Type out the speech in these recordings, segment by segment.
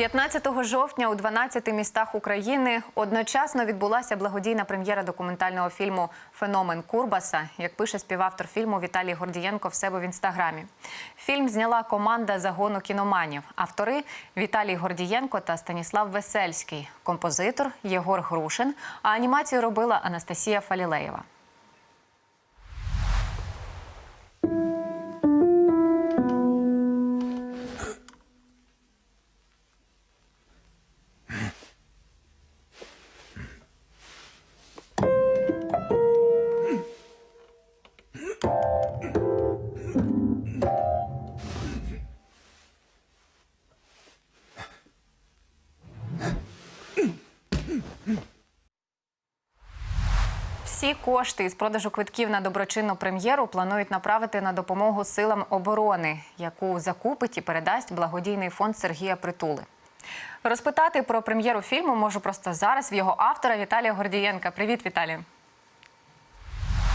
15 жовтня у 12 містах України одночасно відбулася благодійна прем'єра документального фільму Феномен Курбаса, як пише співавтор фільму Віталій Гордієнко в себе в інстаграмі. Фільм зняла команда загону кіноманів. Автори Віталій Гордієнко та Станіслав Весельський, композитор Єгор Грушин. А анімацію робила Анастасія Фалілеєва. Всі кошти із продажу квитків на доброчинну прем'єру планують направити на допомогу силам оборони, яку закупить і передасть благодійний фонд Сергія Притули. Розпитати про прем'єру фільму можу просто зараз в його автора Віталія Гордієнка. Привіт, Віталію.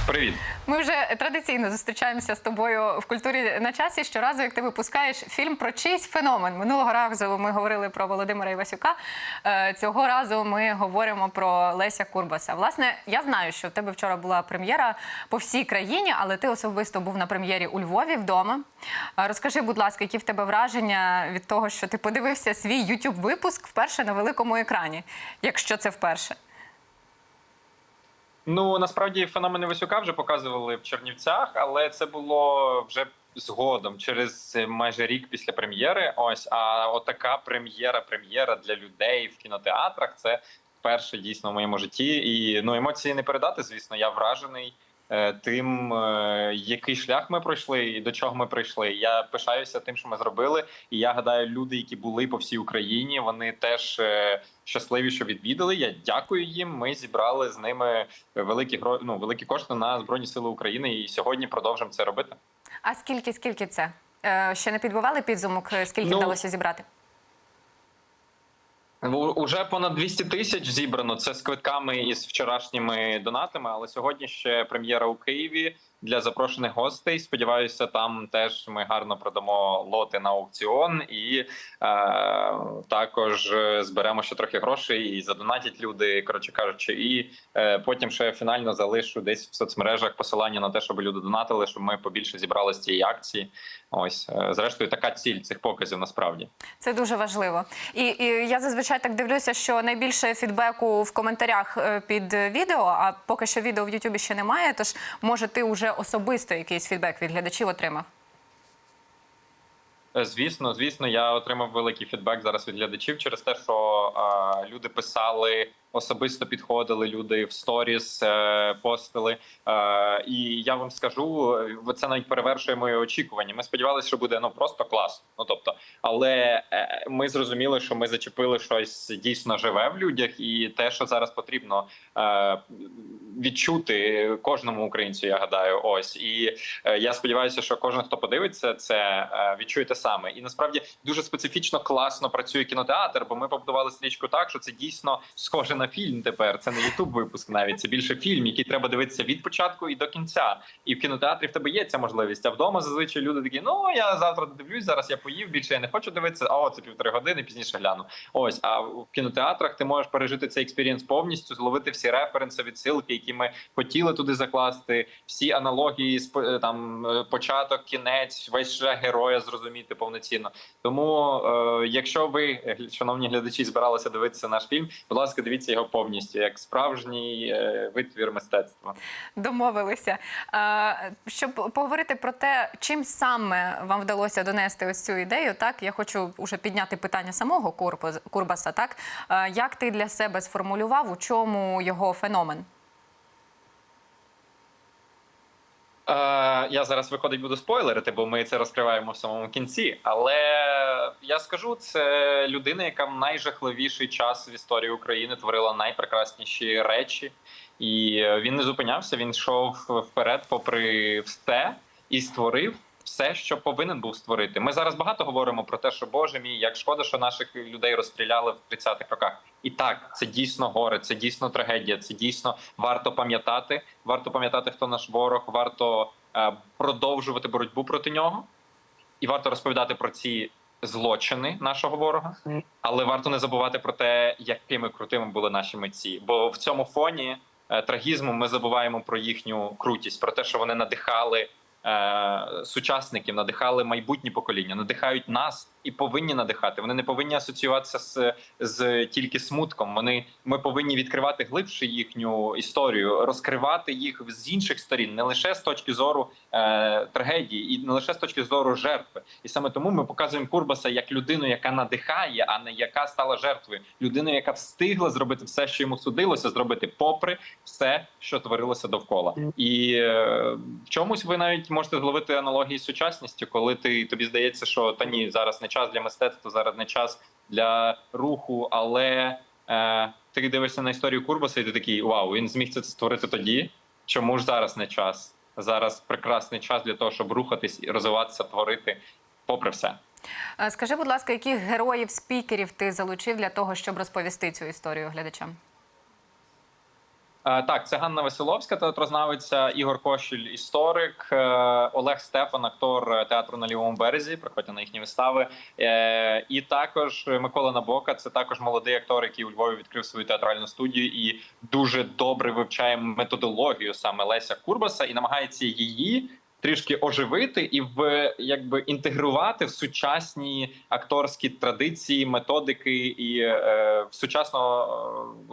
Привіт. Ми вже традиційно зустрічаємося з тобою в культурі на часі. Щоразу, як ти випускаєш фільм про чийсь феномен. Минулого разу ми говорили про Володимира Івасюка. Е, Цього разу ми говоримо про Леся Курбаса. Власне, я знаю, що в тебе вчора була прем'єра по всій країні, але ти особисто був на прем'єрі у Львові вдома. Е, Розкажи, будь ласка, які в тебе враження від того, що ти подивився свій youtube випуск вперше на великому екрані, якщо це вперше. Ну насправді феномени Васюка вже показували в Чернівцях, але це було вже згодом, через майже рік після прем'єри. Ось а отака прем'єра, прем'єра для людей в кінотеатрах. Це перше дійсно в моєму житті. І ну емоції не передати. Звісно, я вражений. Е, Тим, е, який шлях ми пройшли, і до чого ми прийшли. Я пишаюся тим, що ми зробили. І я гадаю, люди, які були по всій Україні, вони теж е, щасливі, що відвідали. Я дякую їм. Ми зібрали з ними великі ну, великі кошти на збройні сили України, і сьогодні продовжимо це робити. А скільки, скільки це? Ще не підбивали підсумок, е, скільки Ну, вдалося зібрати? Уже понад 200 тисяч зібрано. Це з квитками і з вчорашніми донатами. Але сьогодні ще прем'єра у Києві для запрошених гостей. Сподіваюся, там теж ми гарно продамо лоти на аукціон і е, також е, зберемо ще трохи грошей і задонатять люди. Коротше кажучи, і е, потім ще фінально залишу десь в соцмережах посилання на те, щоб люди донатили, щоб ми побільше зібрали з цієї акції. Ось е, зрештою, така ціль цих показів насправді. Це дуже важливо. І, і я зазвичай так дивлюся, що найбільше фідбеку в коментарях е, під відео, а поки що відео в Ютубі ще немає. Тож може ти вже особисто якийсь фідбек від глядачів отримав. Е, Звісно, звісно, я отримав великий фідбек зараз від глядачів через те, що е, люди писали особисто підходили, люди в сторіс е, постили. Е, і я вам скажу, е, це навіть перевершує мої очікування. Ми сподівалися, що буде ну просто класно. Ну тобто, але е, ми зрозуміли, що ми зачепили щось дійсно живе в людях, і те, що зараз потрібно е, відчути кожному українцю, я гадаю, ось і е, я сподіваюся, що кожен, хто подивиться, це е, відчує те саме. І насправді дуже специфічно класно працює кінотеатр, бо ми побудували стрічку так, що це дійсно схоже на фільм. Тепер це не ютуб випуск, навіть це більше фільм, який треба дивитися від початку і до кінця. І в кінотеатрі в тебе є ця можливість. А вдома зазвичай люди такі: ну я завтра дивлюсь, зараз я поїв більше я не хочу дивитися. А о, це півтори години, пізніше гляну. Ось а в кінотеатрах ти можеш пережити цей експірієнс повністю, зловити всі референси, відсилки, які ми хотіли туди закласти, всі аналогії по- там е, початок, кінець, весь шлях героя зрозуміти повноцінно. Тому, е, якщо ви, шановні глядачі, збиралися дивитися наш фільм, будь ласка, дивіться його повністю як справжній е, витвір мистецтва. Домовилися. Е, Щоб поговорити про те, чим саме вам вдалося донести ось цю ідею, так я хочу вже підняти питання самого Курбаса. Так Е, як ти для себе сформулював, у чому його феномен? Е, я зараз виходить буду спойлерити, бо ми це розкриваємо в самому кінці. Але я скажу, це людина, яка в найжахливіший час в історії України творила найпрекрасніші речі, і е, він не зупинявся. Він йшов вперед, попри все, і створив. Все, що повинен був створити. Ми зараз багато говоримо про те, що Боже мій, як шкода, що наших людей розстріляли в 30-х роках. І так, це дійсно горе, це дійсно трагедія. Це дійсно варто пам'ятати. Варто пам'ятати, хто наш ворог, варто е, продовжувати боротьбу проти нього, і варто розповідати про ці злочини нашого ворога, але варто не забувати про те, якими крутими були наші митці. Бо в цьому фоні е, трагізму ми забуваємо про їхню крутість, про те, що вони надихали сучасників, надихали майбутні покоління, надихають нас і повинні надихати. Вони не повинні асоціюватися з, з тільки смутком. Вони ми повинні відкривати глибше їхню історію, розкривати їх з інших сторін, не лише з точки зору е, трагедії, і не лише з точки зору жертви. І саме тому ми показуємо Курбаса як людину, яка надихає, а не яка стала жертвою. Людину, яка встигла зробити все, що йому судилося зробити, попри все, що творилося довкола. І е, в чомусь ви навіть можете зловити аналогії з сучасністю, коли ти тобі здається, що та ні, зараз не час для мистецтва, зараз не час для руху, але е, ти дивишся на історію Курбаса, і ти такий вау, він зміг це створити тоді. Чому ж зараз не час? Зараз прекрасний час для того, щоб рухатись і розвиватися, творити, попри все. Е, Скажи, будь ласка, яких героїв спікерів ти залучив для того, щоб розповісти цю історію глядачам? Е, Так, це Ганна Василовська, театрознавиця, Ігор Кошіль, історик, е, Олег Стефан, актор е, театру на лівому березі. Приходьте на їхні вистави. І також Микола Набока. Це також молодий актор, який у Львові відкрив свою театральну студію і дуже добре вивчає методологію саме Леся Курбаса і намагається її. Трішки оживити і в якби інтегрувати в сучасні акторські традиції, методики і е, в сучасну е,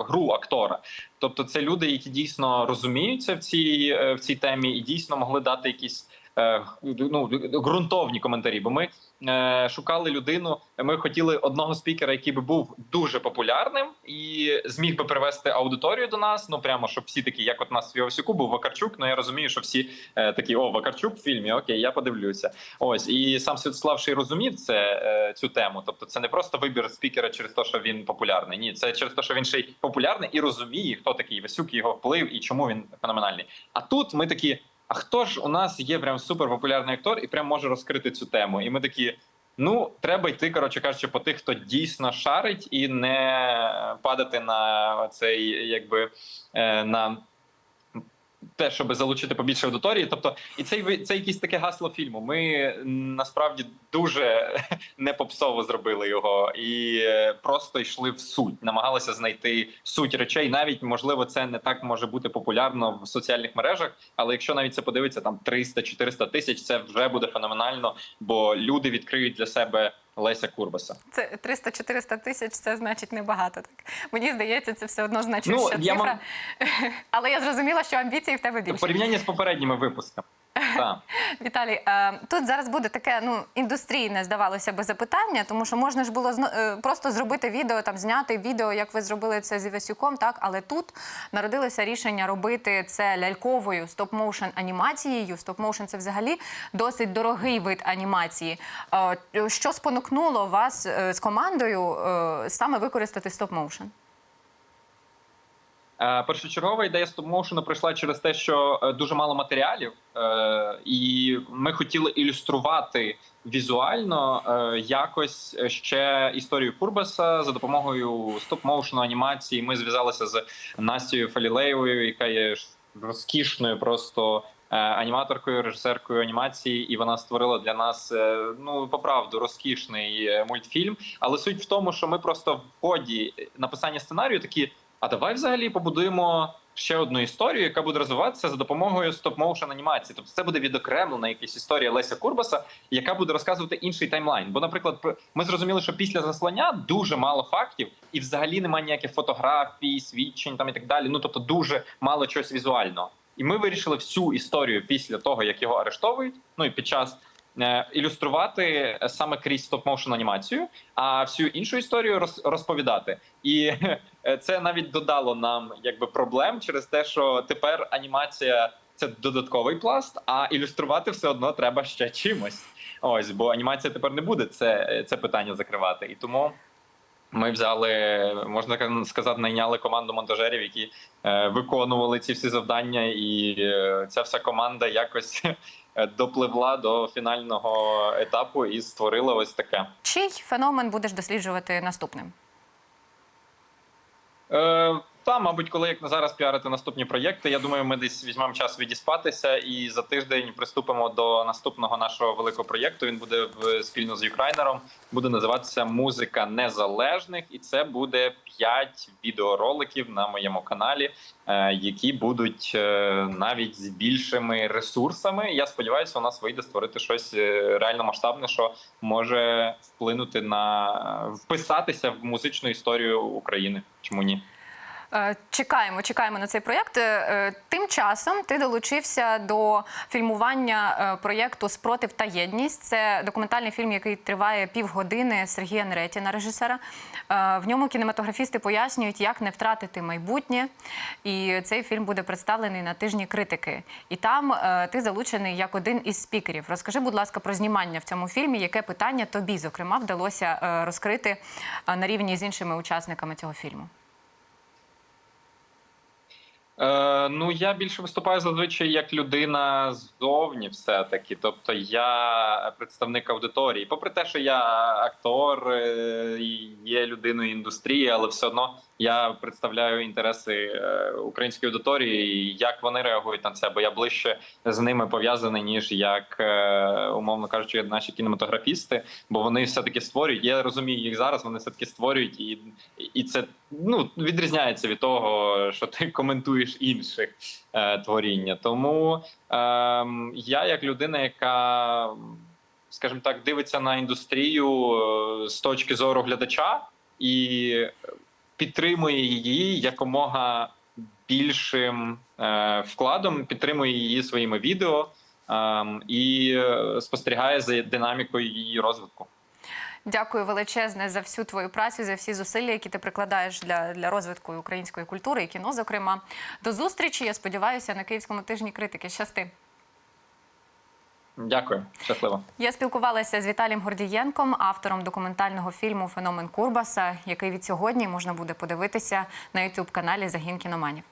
гру актора. Тобто, це люди, які дійсно розуміються в цій е, в цій темі, і дійсно могли дати якісь ну ґрунтовні коментарі. Бо ми е, шукали людину. Ми хотіли одного спікера, який би був дуже популярним і зміг би привести аудиторію до нас. Ну прямо щоб всі такі, як от нас в Йовсюку був Вакарчук. Ну я розумію, що всі е, такі о Вакарчук в фільмі. Окей, я подивлюся. Ось і сам Святослав ще й розумів це е, цю тему. Тобто, це не просто вибір спікера через те, що він популярний. Ні, це через те, що він ще й популярний і розуміє, хто такий Васюк, його вплив і чому він феноменальний. А тут ми такі. А хто ж у нас є прям суперпопулярний актор і прям може розкрити цю тему? І ми такі. Ну, треба йти, коротше кажучи, по тих, хто дійсно шарить, і не падати на цей, якби е, на те, щоб залучити побільше аудиторії. Тобто, і це, ви- це якесь таке гасло фільму. Ми насправді дуже не попсово зробили його і е, просто йшли в суть, намагалися знайти суть речей. Навіть можливо, це не так може бути популярно в соціальних мережах, але якщо навіть це подивиться там 300-400 тисяч, це вже буде феноменально, бо люди відкриють для себе Леся Курбаса. Це 300-400 тисяч, це значить небагато. Так мені здається, це все одно значуща Ну, цифра. я мам- Але я зрозуміла, що амбіції в тебе більше. порівнянні з попередніми випусками. Віталій, е, тут зараз буде таке ну індустрійне, здавалося би, запитання, тому що можна ж було е, просто зробити відео, там зняти відео, як ви зробили це з Івасюком, так але тут народилося рішення робити це ляльковою стоп-моушен анімацією. Стоп-моушен – це взагалі досить дорогий вид анімації. Е, Що спонукнуло вас з командою саме використати стоп-моушен? Е, Першочергова ідея стоп-моушену прийшла через те, що е, дуже мало матеріалів, е, і ми хотіли ілюструвати візуально якось ще історію Курбаса за допомогою стоп-моушену анімації. Ми зв'язалися з Настю Фалілеєвою, яка є розкішною просто. Аніматоркою, режисеркою анімації, і вона створила для нас ну по правду розкішний мультфільм. Але суть в тому, що ми просто в ході написання сценарію такі. А давай взагалі побудуємо ще одну історію, яка буде розвиватися за допомогою стоп-моушен анімації. Тобто це буде відокремлена якась історія Леся Курбаса, яка буде розказувати інший таймлайн. Бо, наприклад, ми зрозуміли, що після заслання дуже мало фактів, і взагалі немає ніяких фотографій, свідчень там і так далі. Ну тобто, дуже мало чогось візуального. І ми вирішили всю історію після того, як його арештовують. Ну і під час е, ілюструвати е, саме крізь стоп-моушен анімацію, а всю іншу історію роз, розповідати. І це навіть додало нам якби проблем через те, що тепер анімація це додатковий пласт, а ілюструвати все одно треба ще чимось. Ось, бо анімація тепер не буде це, це питання закривати. І тому ми взяли, можна сказати, найняли команду монтажерів, які е, виконували ці всі завдання, і е, ця вся команда якось е, допливла до фінального етапу і створила ось таке. Чий феномен будеш досліджувати наступним? Е, Та, мабуть, коли як на зараз піарити наступні проєкти, я думаю, ми десь візьмемо час відіспатися і за тиждень приступимо до наступного нашого великого проєкту. Він буде в спільно з Юкрайнером. Буде називатися Музика незалежних, і це буде п'ять відеороликів на моєму каналі, е, які будуть е, навіть з більшими ресурсами. Я сподіваюся, у нас вийде створити щось е, реально масштабне, що може вплинути на вписатися в музичну історію України. Чому ні? Е, Чекаємо, чекаємо на цей проєкт. Е, Тим часом ти долучився до фільмування е, проєкту Спротив та єдність. Це документальний фільм, який триває півгодини Сергія Неретіна, режисера. В ньому кінематографісти пояснюють, як не втратити майбутнє. І цей фільм буде представлений на тижні критики. І там ти залучений як один із спікерів. Розкажи, будь ласка, про знімання в цьому фільмі. Яке питання тобі, зокрема, вдалося розкрити на рівні з іншими учасниками цього фільму? Е, ну я більше виступаю зазвичай як людина ззовні, все таки. Тобто я представник аудиторії. Попри те, що я актор е, є людиною індустрії, але все одно я представляю інтереси е, української аудиторії, і як вони реагують на це, бо я ближче з ними пов'язаний, ніж як е, умовно кажучи, наші кінематографісти, бо вони все таки створюють. Я розумію їх зараз. Вони все таки створюють, і, і це ну відрізняється від того, що ти коментуєш інших е, творіння. Тому е, я, як людина, яка скажімо так, дивиться на індустрію е, з точки зору глядача і підтримує її якомога більшим е, вкладом, підтримує її своїми відео е, і е, спостерігає за динамікою її розвитку. Дякую величезне за всю твою працю, за всі зусилля, які ти прикладаєш для, для розвитку української культури і кіно. Зокрема, до зустрічі. Я сподіваюся, на київському тижні критики. Щасти. Дякую, щасливо. Я спілкувалася з Віталієм Гордієнком, автором документального фільму Феномен Курбаса, який від сьогодні можна буде подивитися на youtube каналі Загін кіноманів.